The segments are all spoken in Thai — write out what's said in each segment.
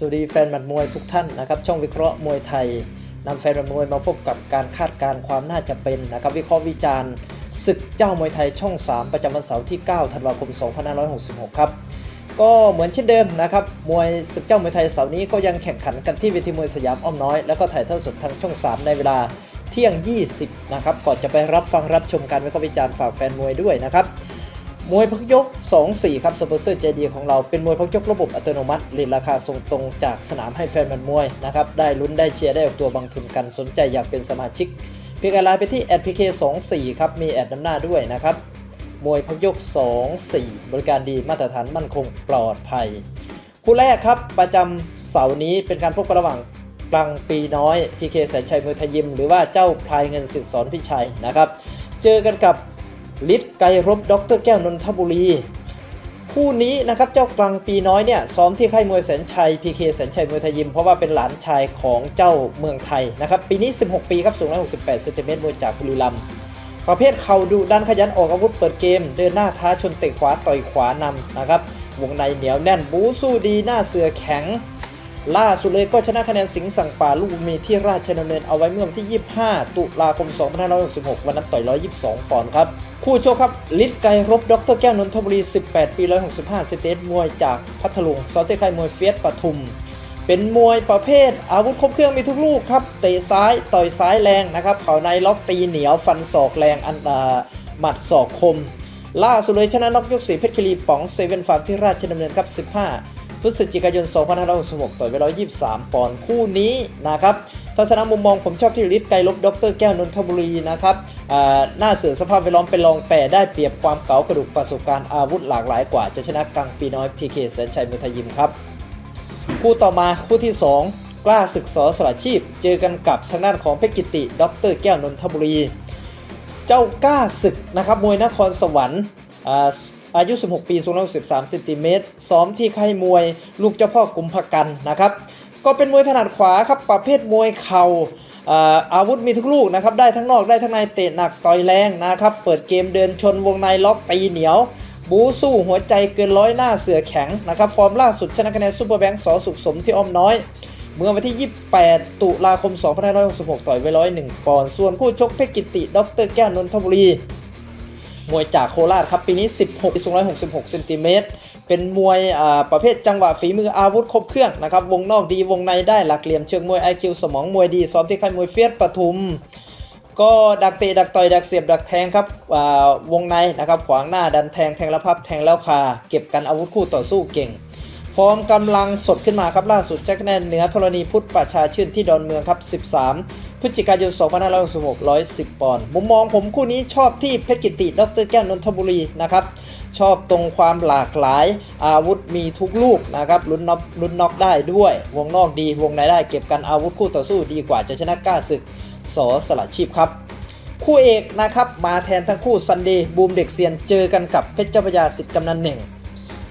สวัสดีแฟนหมัดมวยทุกท่านนะครับช่องวิเคราะห์มวยไทยนำแฟนหมัดมวยมาพบกับการคาดการณ์ความน่าจะเป็นนะครับวิเคราะห์วิจารณ์ศึกเจ้ามวยไทยช่อง 3 ประจำวันเสาร์ที่ 9 ธันวาคม 2566 ครับก็เหมือนเช่นเดิมนะครับมวยศึกเจ้ามวยไทยเสาร์นี้ก็ยังแข่งขันกันที่เวทีมวยสยามอ้อมน้อย แล้วก็ถ่ายทอดสดทางช่อง 3 ในเวลาเที่ยง 20 นะครับก่อนจะไปรับฟังรับชมการวิเคราะห์วิจารณ์ฝากแฟนมวยด้วยนะครับ มวยพักยก 2-4 ครับสปอนเซอร์ใจดีของเราเป็นมวยพักยกระบบอัตโนมัติเรีราคาส่งตรงจากสนามให้แฟนมันมวยนะครับได้ลุ้นได้เชียร์ได้ออกตัวบางทุนกันสนใจอยากเป็นสมาชิก เพียงแอดไลน์ไปที่ @pk 2 4ครับมีแอดน้ำหน้าด้วยนะครับมวยพักยก 2 4 บริการดีมาตรฐานมั่นคงปลอดภัย คู่แรกครับประจำเสาร์นี้เป็นการพบกันระหว่างกลางปีน้อยพีเคแสนชัยมวยไทยยิม หรือว่าเจ้าพลายเงินสิทธิสอนพิชัยนะครับเจอกันกับ ฤทธิ์ไกรรบดรแก้วนนทบุรี คู่นี้นะครับเจ้ากลางปีน้อยเนี่ยซ้อมที่ค่ายมวยแสนชัยพีเคแสนชัยมวยไทยยิม เพราะว่าเป็นหลานชายของเจ้าเมืองไทยนะครับปีนี้ 16 ปีครับสูง168เซนติเมตรมวยจากบุรีรัมย์ประเภทเข่าดุดันขยันออกอาวุธเปิดเกม เดินหน้าท้าชนเตะขวาต่อยขวานำนะครับวงในเหนียวแน่นบูสู้ดีหน้าเสือแข็ง ล่าสุดเลยก็ชนะคะแนนสิงห์สั่งป่าลูกมีที่ราชดำเนินเอาไว้เมื่อวันที่ 25 ตุลาคม 2566 วันนั้นต่อย 122 ปอนด์ครับ คู่โชคครับฤทธิ์ไกรรบดรแก้วนนทบุรี 18 ปี 165เซนติเมตรมวยจากพัทลุงซอเตไคมวยเฟียสปทุม เป็นมวยประเภท อาวุธครบเครื่องมีทุกลูกครับ เตะซ้ายต่อยซ้ายแรงนะครับเข่าในล็อกตีเหนียวฟันศอกแรงอันตาหมัดศอกคม ล่าสุดเลยชนะน็อกยกสีเพชรคลีป๋องเซเว่นฟาร์มที่ราชดำเนินครับ 15 พฤศจิกายน 2566 ต่อยไป 123 ปอนด์คู่นี้นะครับทัศนมุมมองผมชอบที่ฤทธิ์ไกรลบด็อกเตอร์แก้วนนทบุรีนะครับหน้าเสือสภาพแวดล้อมเป็นรองแต่ได้เปรียบความเก๋ากระดูกประสบการณ์อาวุธหลากหลายกว่า จะชนะกังปีน้อยพีเคแสนชัยมุทยยิมครับ คู่ต่อมาคู่ที่ 2 กล้าศึกสอสละชีพ เจอกันกับทางด้านของเพชรกิติด็อกเตอร์แก้วนนทบุรี เจ้ากล้าศึกนะครับมวยนครสวรรค์ อายุ 16 ปีสูง113เซนติเมตรซ้อมที่ค่ายมวยลูกเจ้าพ่อกุมภกันนะครับ ก็เป็นมวยถนัดขวาครับประเภทมวยเข่าอ่าอาวุธมีทุกลูกนะครับ ได้ทั้งนอกได้ทั้งในเตะหนักต่อยแรงนะครับ เปิดเกมเดินชนวงในล็อกตีเหนียว บูสู้หัวใจเกินร้อยหน้าเสือแข็งนะครับ ฟอร์มล่าสุดชนะคะแนนซูเปอร์แบงค์สอสุขสมที่อ้อมน้อย เมื่อวันที่ 28 ตุลาคม 2566 ต่อยไว้101 ปอนด์ส่วนคู่ชกเพชรกิติ ดรแก้วนนทบุรี มวยจากโคราชครับปีนี้ 16สูง166เซนติเมตรเป็นมวยประเภทจังหวะฝีมืออาวุธครบเครื่องนะครับวงนอกดีวงในได้หลักเหลี่ยมเชิงมวย IQ สมองมวยดีซ้อมที่ค่ายมวยเฟียสปทุม ก็ดักเตะดักต่อยดักเสียบดักแทงครับวงในนะครับขวางหน้าดันแทงแทงแล้วพับแทงแล้วคาเก็บกันอาวุธคู่ต่อสู้เก่ง ฟอร์มกำลังสดขึ้นมาครับล่าสุดแจ็คแนนเหนือธรณีพุทธประชาชื่นที่ดอนเมืองครับ 13 พฤศจิกายน 2566 110 ปอนด์มุมมองผมคู่นี้ชอบที่เพชรกิติดรแก้วนนทบุรีนะครับชอบตรงความหลากหลายอาวุธมีทุกลูกนะครับลุ้นน็อกลุ้นน็อกได้ด้วย วงนอกดีวงในได้เก็บกันอาวุธคู่ต่อสู้ดีกว่าจะชนะกล้าศึกสอสละชีพครับ คู่เอกนะครับมาแทนทั้งคู่ซันเดย์บูมเด็กเซียนเจอกันกับเพชรเจ้าพระยาสิทธิ์กำนันหนึ่ง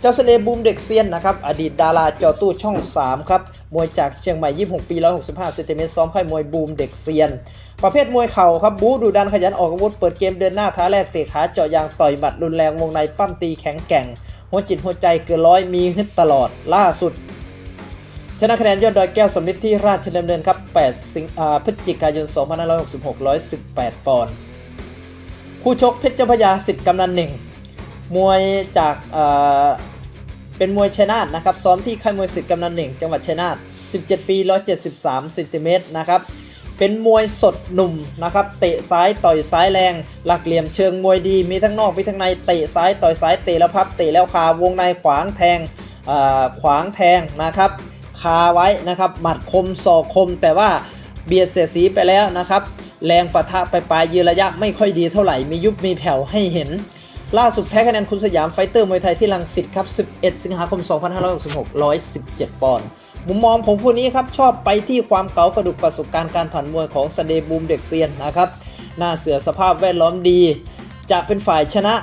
เจ้าเสน่ห์บูมเด็กเซียนนะครับอดีตดาราจอตู้ช่อง 3 ครับ มวยจากเชียงใหม่ 26 ปี 165เซนติเมตรซ้อมค่ายมวยบูมเด็กเซียน ประเภทมวยเข่าครับบูดูดันขยันออกอาวุธเปิดเกมเดินหน้าท้าแรกเตะขาเจาะยางต่อยหมัดรุนแรงวงในปั้มตีแข็งแกร่ง หัวจิตหัวใจเกินร้อยมีฮึดตลอดล่าสุดชนะคะแนนยอดดอยแก้วสมฤทธิ์ที่ราชดำเนินครับ 8 สิงพฤศจิกายน 2566 118 ปอนด์ คู่ชกเพชรเจ้าพยาสิทธิ์กำนันหนึ่ง มวยจาก เป็นมวยชัยนาทนะครับซ้อมที่ค่ายมวยสิทธิ์กำนันหนึ่งจังหวัดชัยนาท17 ปี 173เซนติเมตรนะครับเป็นมวยสดหนุ่มนะครับเตะซ้ายต่อยซ้ายแรง หลักเหลี่ยมเชิงมวยดีมีทั้งนอกมีทั้งในเตะซ้ายต่อยซ้ายเตะแล้วพับเตะแล้วคาวงในขวางแทงขวางแทงนะครับคาไว้นะครับหมัดคมศอกคม แต่ว่าเบียดเสียสีไปแล้วนะครับ แรงปะทะไปปลายยืนระยะไม่ค่อยดีเท่าไหร่มียุบมีแผ่วให้เห็น ล่าสุดแพ้คะแนนคุณสยามไฟเตอร์มวยไทยที่ลังสิตครับ 11 สิงหาคม 2566 117 ปอนด์มุมมองผมคู่นี้ครับ ชอบไปที่ความเก๋ากระดูกประสบการณ์การผ่านมวยของสเดบูมเด็กเซียนนะครับ หน้าเสือสภาพแวดล้อมดี จะเป็นฝ่ายชนะ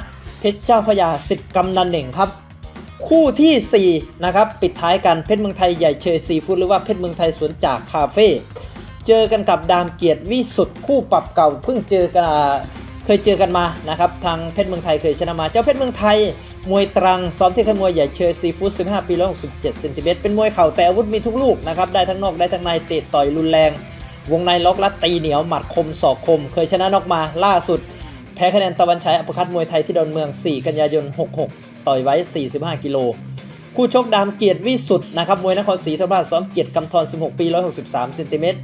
เพชรเจ้าพยาสิทธิ์กำนันเหน่งครับ คู่ทีสี่ 4 นะครับ ปิดท้ายกันเพชรเมืองไทยใหญ่เชยซีฟู้ดหรือว่าเพชรเมืองไทยสวนจากคาเฟ่เจอกันกับดามเกียรติวิสุทธ์คู่ปรับเก่าเพิ่งเจอกัน เคยเจอกันมานะครับทางเพชรเมืองไทยเคยชนะมา เจ้าเพชรเมืองไทย มวยตรังซ้อมที่ค่ายมวยใหญ่เชยซีฟู้ด15 ปี167เซนติเมตรเป็นมวยเข่าแต่อาวุธมีทุกลูกนะครับได้ทั้งนอกได้ทั้งในเตะต่อยรุนแรง วงในล็อกลัดตีเหนียวหมัดคมศอกคม เคยชนะนอกมาล่าสุด แพ้คะแนนตะวันฉายอัปคัดมวยไทยที่ดอนเมือง 4 กันยายน 66 ต่อยไว้ 45 กิโลคู่ชกดามเกียรติวิสุทธ์นะครับมวยนครศรีธรรมราชซ้อมเกียรติกำธร16 ปี 163เซนติเมตร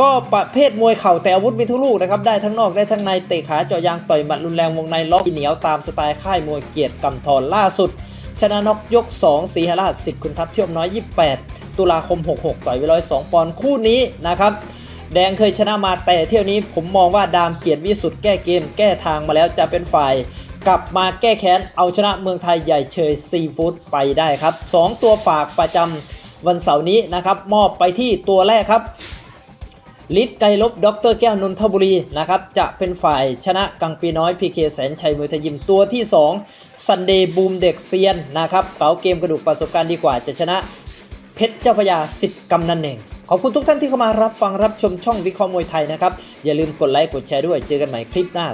ก็ประเภทมวยเข่าแต่อาวุธมีทุกลูกนะครับ ได้ทั้งนอกได้ทั้งในเตะขาเจาะยางต่อยหมัดรุนแรงวงในล็อกเหนียวตามสไตล์ค่ายมวยเกียรติกำธรล่าสุด ชนะนกยก 2 สีหราชสิทธิ์คุณทัพเที่ยมน้อย 28 ตุลาคม 66 ต่อยไว้102ปอนด์คู่นี้นะครับแดงเคยชนะมาแต่เที่ยวนี้ผมมองว่าดามเกียรติวิสุทธ์แก้เกมแก้ทางมาแล้วจะเป็นฝ่ายกลับมาแก้แค้น เอาชนะเมืองไทยใหญ่เชยซีฟู้ดไปได้ครับ 2 ตัวฝากประจำวันเสาร์นี้นะครับ มอบไปที่ตัวแรกครับ ลิศไกรลบดรแก้วนนทบุรีนะครับจะเป็นฝ่ายชนะกังปีน้อยพีเคแสนชัยมวยไทยยิมตัวที่ 2 ซันเดย์บูมเด็กเซียนนะครับเก๋าเกมกระดูกประสบการณ์ดีกว่าจะชนะเพชรเจ้าพยาสิทธิ์กำนันเองขอบคุณทุกท่านที่เข้ามารับฟังรับชมช่องวิเคราะห์มวยไทยนะครับ อย่าลืมกดไลค์กดแชร์ด้วยเจอกันใหม่คลิปหน้า